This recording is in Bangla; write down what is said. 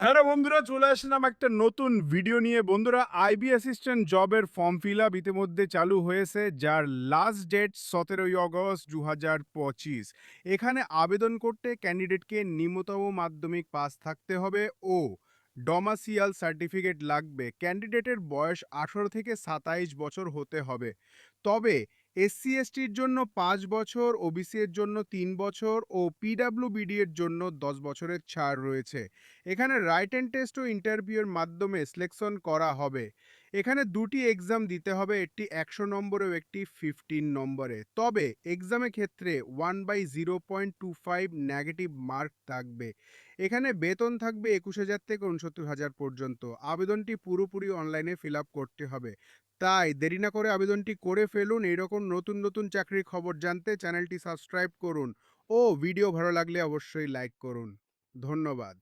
হ্যাঁ বন্ধুরা, চলে আসলাম একটা নতুন ভিডিও নিয়ে। বন্ধুরা আইবি অ্যাসিস্ট্যান্ট জবের ফর্ম ফিল আপ ইতিমধ্যে চালু হয়েছে, যার লাস্ট ডেট সতেরোই অগস্ট দু হাজার পঁচিশ। এখানে আবেদন করতে ক্যান্ডিডেটকে নিম্নতম মাধ্যমিক পাস থাকতে হবে ও ডমাসিয়াল সার্টিফিকেট লাগবে। ক্যান্ডিডেটের বয়স আঠারো থেকে সাতাইশ বছর হতে হবে। তবে এসসি এসটির জন্য পাঁচ বছর, ওবিসি এর জন্য তিন বছর ও পিডাব্লিউবিডি এর জন্য দশ বছরের ছাড় রয়েছে। এখানে রাইট অ্যান্ড টেস্ট ও ইন্টারভিউয়ের মাধ্যমে সিলেকশন করা হবে। এখানে দুটি এক্সাম দিতে হবে, একটি একশো নম্বরে ও একটি ফিফটিন নম্বরে। তবে এক্সামের ক্ষেত্রে one by zero point two five negative mark থাকবে। এখানে বেতন থাকবে একুশ হাজার থেকে উনসত্তর হাজার পর্যন্ত। আবেদনটি পুরোপুরি অনলাইনে ফিল আপ করতে হবে। তাই দেরি না করে আবেদনটি করে ফেলুন। এইরকম নতুন নতুন চাকরির খবর জানতে চ্যানেলটি সাবস্ক্রাইব করুন ও ভিডিও ভালো লাগলে অবশ্যই লাইক করুন। ধন্যবাদ।